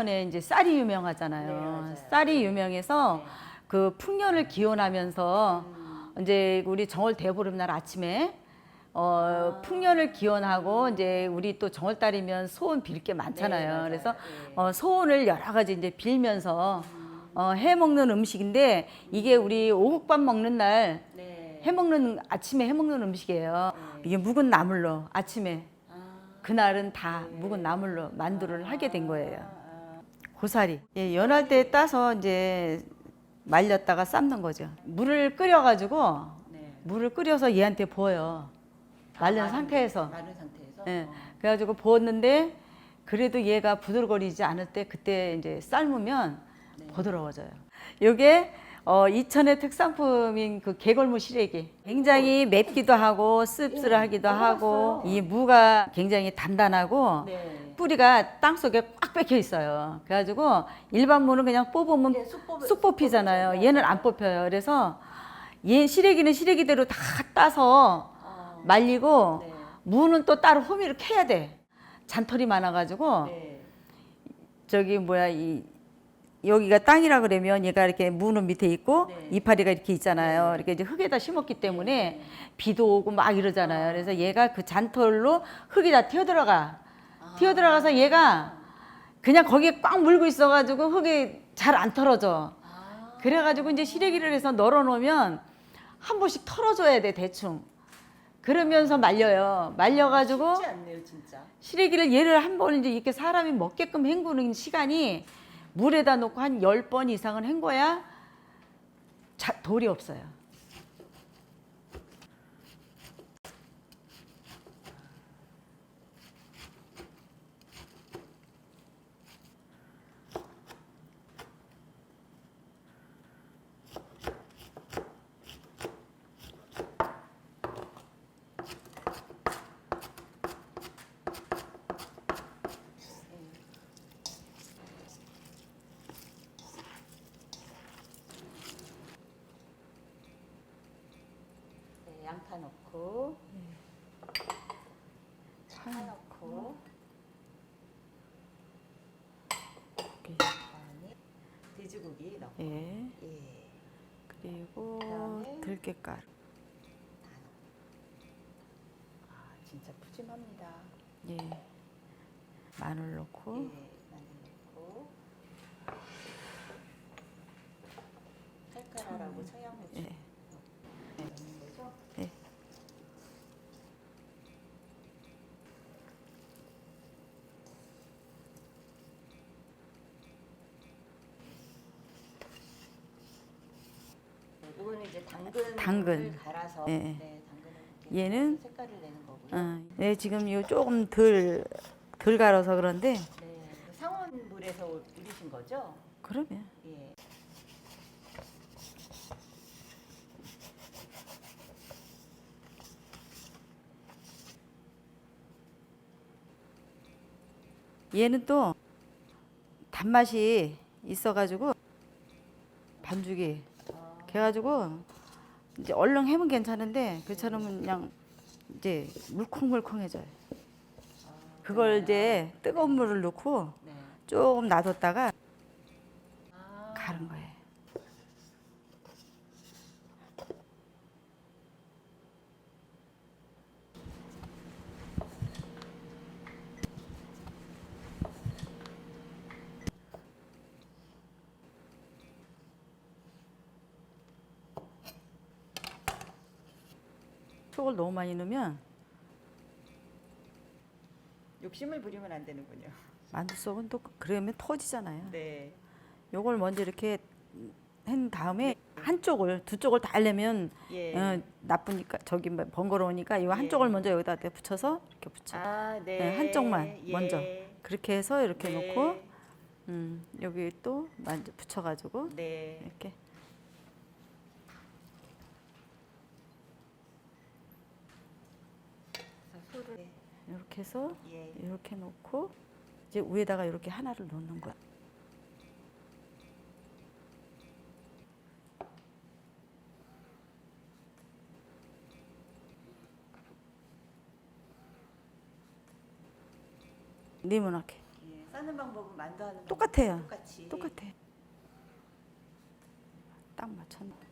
이천에 이제 쌀이 유명하잖아요. 네. 쌀이 유명해서 네. 그 풍년을 기원하면서 음. 이제 우리 정월 대보름날 아침에 어 아. 풍년을 기원하고 이제 우리 또 정월달이면 소원 빌 게 많잖아요. 네. 그래서 네. 어 소원을 여러 가지 이제 빌면서 어, 해 먹는 음식인데 이게 우리 오국밥 먹는 날 네. 해 먹는 아침에 해 먹는 음식이에요. 네. 이게 묵은 나물로 아침에 아. 그날은 다 묵은 나물로 만두를 하게 된 거예요. 아, 고사리. 예, 연할 때 따서 이제 말렸다가 삶는 거죠. 물을 끓여가지고 네. 물을 끓여서 얘한테 부어요. 아, 상태에서. 마른 상태에서. 예. 어. 그래가지고 부었는데 그래도 얘가 부들거리지 않을 때 그때 이제 삶으면 네. 부드러워져요. 요게 어, 이천의 특산품인 그 개걸무 시래기. 굉장히 맵기도 하고 씁쓸하기도 예, 하고. 이 무가 굉장히 단단하고 네. 뿌리가 땅 속에 꽉 박혀 있어요. 그래가지고 일반 무는 그냥 뽑으면 네, 쑥 뽑- 쑥 뽑히잖아요. 뽑히죠. 얘는 안 뽑혀요. 그래서 얘 시래기는 시래기대로 다 따서 어. 말리고 네. 무는 또 따로 호미를 캐야 돼. 잔털이 많아가지고 네. 저기 뭐야 이 여기가 땅이라 그러면 얘가 이렇게 무는 밑에 있고 네. 이파리가 이렇게 있잖아요. 네. 이렇게 이제 흙에다 심었기 때문에 네. 비도 오고 막 이러잖아요. 그래서 얘가 그 잔털로 흙이 다 튀어들어가. 아. 튀어 들어가서 얘가 그냥 거기에 꽉 물고 있어가지고 흙이 잘 안 털어져. 아. 그래가지고 이제 시래기를 해서 널어놓으면 한 번씩 털어줘야 돼 대충. 그러면서 말려요. 말려가지고 쉽지 않네요, 진짜. 시래기를 얘를 한 번 이제 이렇게 사람이 먹게끔 헹구는 시간이 물에다 놓고 한 열 번 이상은 헹궈야 자, 돌이 없어요. 네, 양파 넣고 파 넣고 그다음에 돼지고기 넣고 예. 예. 그리고 그다음에 들깨가루. 아, 진짜 푸짐합니다. 예. 마늘 넣고 예, 마늘 넣고 칼칼하라고 청양고추 예. 넣는 거죠? 예. 네, 당근 당근. 갈아서 예. 네, 당근을 이렇게 얘는 색깔을 내는 거고요. 어, 네, 지금 요 조금 덜, 덜 갈아서 그런데 네, 그 상온물에서 우리신 거죠? 그러면 예. 얘는 또 단맛이 있어가지고 반죽이 아, 그래가지고 이제 얼른 해면 괜찮은데 그처럼 그냥 이제 물컹물컹해져요. 그걸 이제 뜨거운 물을 넣고 네. 조금 놔뒀다가 아, 가른 거예요. 속을 너무 많이 넣으면 욕심을 부리면 안 되는군요. 만두 속은 또 그러면 터지잖아요. 네. 요걸 먼저 이렇게 한 다음에 한쪽을 두 쪽을 다 하려면 예. 어, 나쁘니까 저기 뭐 번거로우니까 이 한쪽을 예. 먼저 여기다 붙여서 이렇게 붙여. 아, 네. 네, 한쪽만 예. 먼저. 그렇게 해서 이렇게 네. 놓고 음, 여기 또 만져 붙여가지고 네. 이렇게 그래서 소를 네. 이렇게 해서 예. 이렇게 놓고 이제 위에다가 이렇게 하나를 놓는 거야. 네모나게. 예. 싸는 방법은 만두 하는 똑같아요. 방법이랑 똑같이. 똑같아. 딱 맞췄네.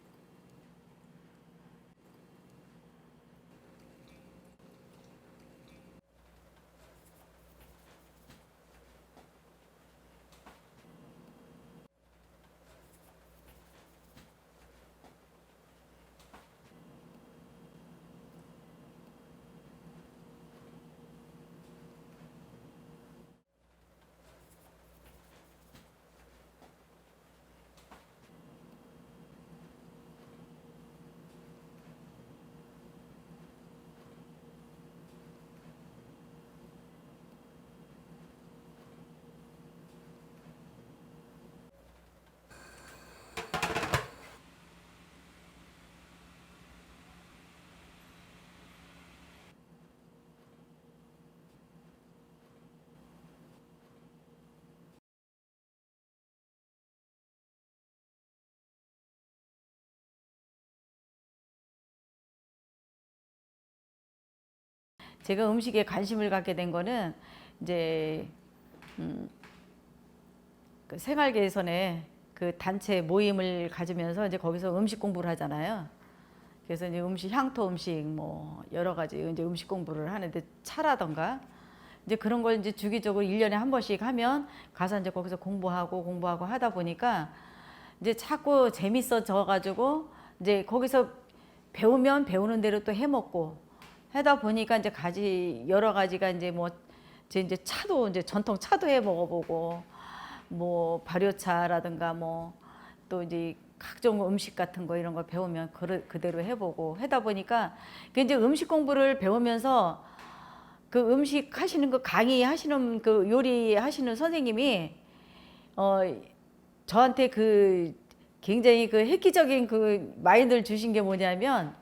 제가 음식에 관심을 갖게 된 거는 이제 음, 그 생활계에서는 그 단체 모임을 가지면서 이제 거기서 음식 공부를 하잖아요. 그래서 이제 음식 향토 음식 뭐 여러 가지 이제 음식 공부를 하는데 차라던가 이제 그런 걸 이제 주기적으로 일년에한 번씩 하면 가서 이제 거기서 공부하고 공부하고 하다 보니까 이제 자꾸 재밌어져 가지고 이제 거기서 배우면 배우는 대로 또 해먹고 하다 보니까 이제 가지 여러 가지가 이제 뭐 제 이제 차도 이제 전통 차도 해 먹어보고 뭐 발효차라든가 뭐 또 이제 각종 음식 같은 거 이런 거 배우면 그 그대로 해보고 하다 보니까 그 이제 음식 공부를 배우면서 그 음식 하시는 그 강의 하시는 그 요리 하시는 선생님이 어 저한테 그 굉장히 그 획기적인 그 마인드를 주신 게 뭐냐면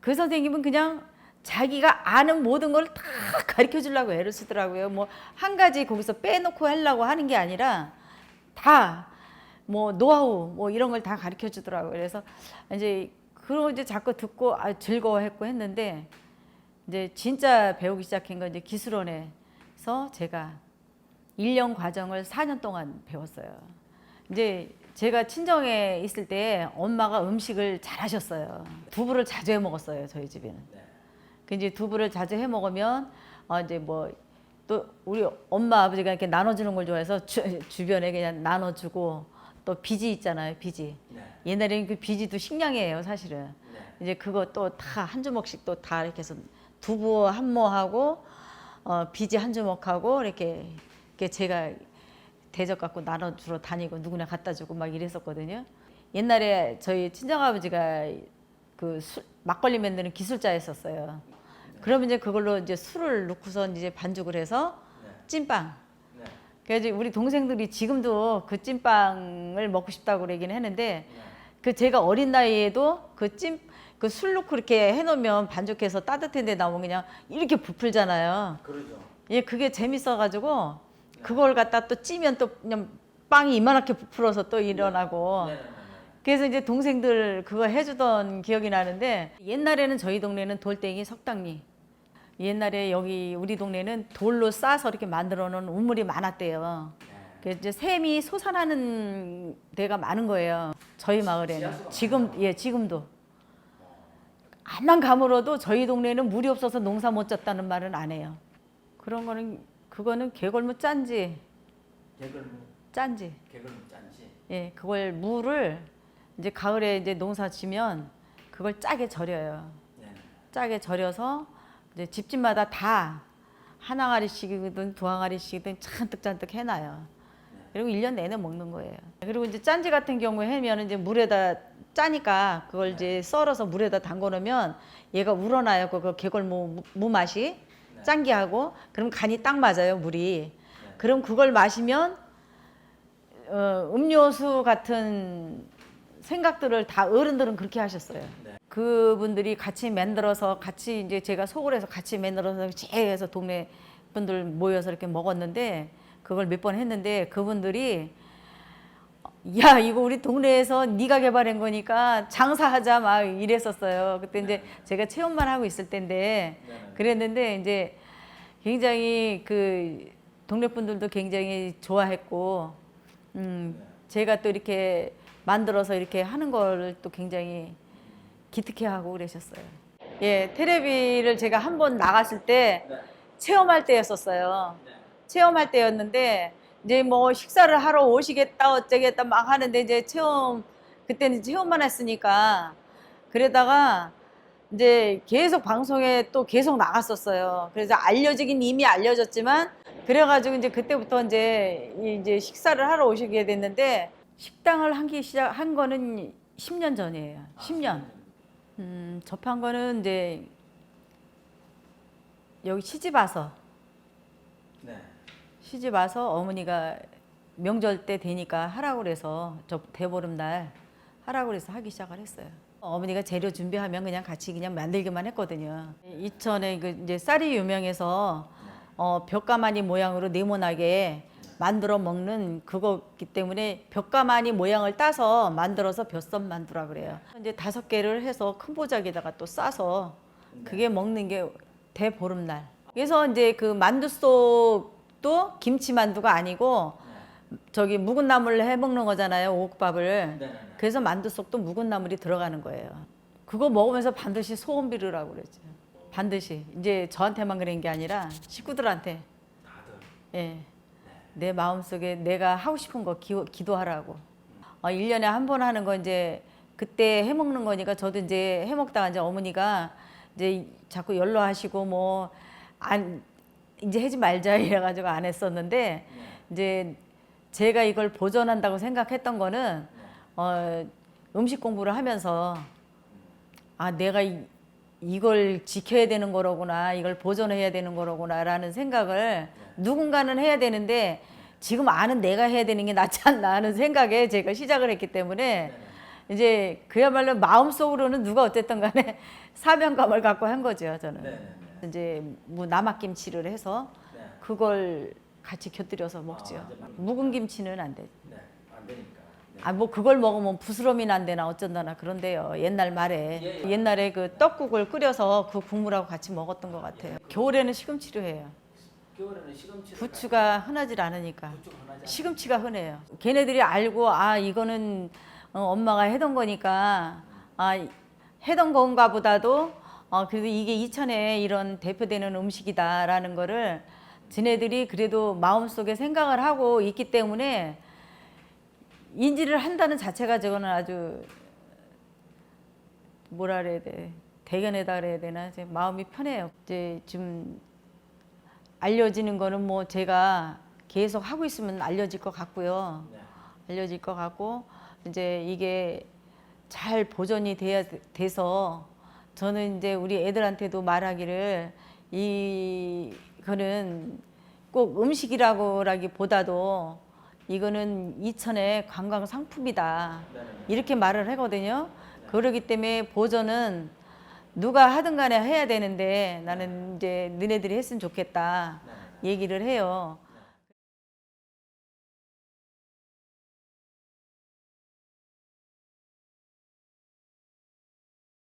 그 선생님은 그냥 자기가 아는 모든 걸 다 가르쳐 주려고 애를 쓰더라고요. 뭐 한 가지 거기서 빼놓고 하려고 하는 게 아니라 다 뭐 노하우 뭐 이런 걸 다 가르쳐 주더라고요. 그래서 이제 그런 거 이제 자꾸 듣고 아 즐거워했고 했는데 이제 진짜 배우기 시작한 건 이제 기술원에서 제가 1년 과정을 4년 동안 배웠어요. 이제 제가 친정에 있을 때 엄마가 음식을 잘 하셨어요. 두부를 자주 해 먹었어요, 저희 집에는. 그 이제 두부를 자주 해 먹으면 어 이제 뭐 또 우리 엄마 아버지가 이렇게 나눠주는 걸 좋아해서 주, 주변에 그냥 나눠주고 또 비지 있잖아요, 비지. 네. 옛날에는 그 비지도 식량이에요, 사실은. 네. 이제 그거 또 다 한 주먹씩 또 다 이렇게 해서 두부 한 모하고 어, 비지 한 주먹하고 이렇게 이렇게 제가 대접 갖고 나눠주러 다니고 누구나 갖다 주고 막 이랬었거든요. 옛날에 저희 친정 아버지가 그 술, 막걸리 만드는 기술자였었어요. 그러면 이제 그걸로 이제 술을 넣고서 이제 반죽을 해서 네. 찐빵. 네. 그래서 우리 동생들이 지금도 그 찐빵을 먹고 싶다고 그러긴 했는데 그 제가 어린 나이에도 그 찜, 그술 넣고 이렇게 해놓으면 반죽해서 따뜻한데 나오면 그냥 이렇게 부풀잖아요. 그러죠. 예, 그게 재밌어가지고 그걸 갖다 또 찌면 또 그냥 빵이 이만하게 부풀어서 또 일어나고. 네, 네, 네, 네. 그래서 이제 동생들 그거 해주던 기억이 나는데 옛날에는 저희 동네는 돌덩이 석당리. 옛날에 여기 우리 동네는 돌로 싸서 이렇게 만들어 놓은 우물이 많았대요. 네. 그래서 이제 샘이 솟아나는 데가 많은 거예요. 저희 마을에는 지금 예 지금도 안만 가물어도 저희 동네는 물이 없어서 농사 못 졌다는 말은 안 해요. 그런 거는 그거는 개걸무 짠지 개걸무, 짠지 개걸무 짠지. 예 그걸 물을 이제 가을에 이제 농사 지면 그걸 짜게 절여요. 네. 짜게 절여서 이제 집집마다 다 한 항아리씩이든 두 항아리씩이든 잔뜩 잔뜩 해놔요. 그리고 1년 내내 먹는 거예요. 그리고 이제 짠지 같은 경우에 하면 이제 물에다 짜니까 그걸 이제 썰어서 물에다 담궈 놓으면 얘가 우러나요. 그 개걸무 무- 무 맛이 짠기하고 그럼 간이 딱 맞아요 물이. 그럼 그걸 마시면 어, 음료수 같은 생각들을 다 어른들은 그렇게 하셨어요. 네. 그분들이 같이 만들어서 같이 이제 제가 속을 해서 같이 만들어서 제해서 동네 분들 모여서 이렇게 먹었는데 그걸 몇 번 했는데 그분들이 야 이거 우리 동네에서 네가 개발한 거니까 장사하자 막 이랬었어요. 그때 이제 제가 체험만 하고 있을 때인데 네. 그랬는데 이제 굉장히 그 동네 분들도 굉장히 좋아했고, 음, 제가 또 이렇게 만들어서 이렇게 하는 걸 또 굉장히 기특해하고 그러셨어요. 예, 테레비를 제가 한 번 나갔을 때 네. 체험할 때였었어요. 네. 체험할 때였는데 이제 뭐 식사를 하러 오시겠다 어쩌겠다 막 하는데 이제 체험 그때는 체험만 했으니까 그러다가 이제 계속 방송에 또 계속 나갔었어요. 그래서 알려지긴 이미 알려졌지만 그래가지고 이제 그때부터 이제 이제 식사를 하러 오시게 됐는데 식당을 한기 시작 한 거는 10년 전이에요. 10년. 음, 접한 거는 이제 여기 시집 와서 네. 시집 와서 어머니가 명절 때 되니까 하라고 그래서 저 대보름날 하라고 그래서 하기 시작을 했어요. 어머니가 재료 준비하면 그냥 같이 그냥 만들기만 했거든요. 이천에 그 이제 쌀이 유명해서 어, 벽가마니 모양으로 네모나게 만들어 먹는 그거기 때문에 벽가마니 모양을 따서 만들어서 벼썸 만두라 그래요. 이제 다섯 개를 해서 큰 보자기에다가 또 싸서 그게 먹는 게 대보름날. 그래서 이제 그 만두 속도 김치 만두가 아니고 저기 묵은 나물을 해 먹는 거잖아요. 오곡밥을. 네. 네. 그래서 만두 속도 묵은 나물이 들어가는 거예요. 그거 먹으면서 반드시 소원 비르라고 그랬죠. 반드시 이제 저한테만 그런 게 아니라 식구들한테 다들. 예. 내 마음속에 내가 하고 싶은 거 기, 기도하라고. 어, 1년에 한 번 하는 거 이제 그때 해 먹는 거니까 저도 이제 해 먹다가 이제 어머니가 이제 자꾸 연로하시고 뭐 안 이제 하지 말자 이래 가지고 안 했었는데 이제 제가 이걸 보존한다고 생각했던 거는 어, 음식 공부를 하면서 아 내가 이, 이걸 지켜야 되는 거로구나 이걸 보존해야 되는 거로구나라는 생각을 누군가는 해야 되는데 지금 아는 내가 해야 되는 게 낫지 않나 하는 생각에 제가 시작을 했기 때문에 이제 그야말로 마음속으로는 누가 어쨌든 간에 사명감을 갖고 한 거죠 저는 네. 네. 네. 이제 뭐 남학김치를 해서 네. 그걸 같이 곁들여서 먹죠 아, 묵은 김치는 안 돼. 네. 안 되니까. 네. 아뭐 그걸 먹으면 부스럼이 난대나 어쩐다나 그런데요. 옛날 말에 예, 예. 옛날에 그 떡국을 끓여서 그 국물하고 같이 먹었던 것 같아요. 겨울에는 시금치로 해요. 겨울에는 시금치를 부추가 흔하질 않으니까. 시금치가 흔해요. 걔네들이 알고 아 이거는 어, 엄마가 해던 거니까 아 해던 건가 보다도 어, 그래도 이게 이천에 이런 대표되는 음식이다라는 거를 지네들이 그래도 마음속에 생각을 하고 있기 때문에 인지를 한다는 자체가 저거는 아주 뭐라 그래야 돼? 대견하다 그래야 되나? 이제 마음이 편해요. 이제 좀 알려지는 거는 뭐 제가 계속 하고 있으면 알려질 것 같고요. 네. 알려질 것 같고 이제 이게 잘 보존이 돼야 돼서 저는 이제 우리 애들한테도 말하기를 이거는 꼭 음식이라고라기보다도 이거는 이천의 관광 상품이다 네. 네. 이렇게 말을 하거든요. 그러기 때문에 보존은 누가 하든 간에 해야 되는데 나는 이제 너네들이 했으면 좋겠다 네. 얘기를 해요.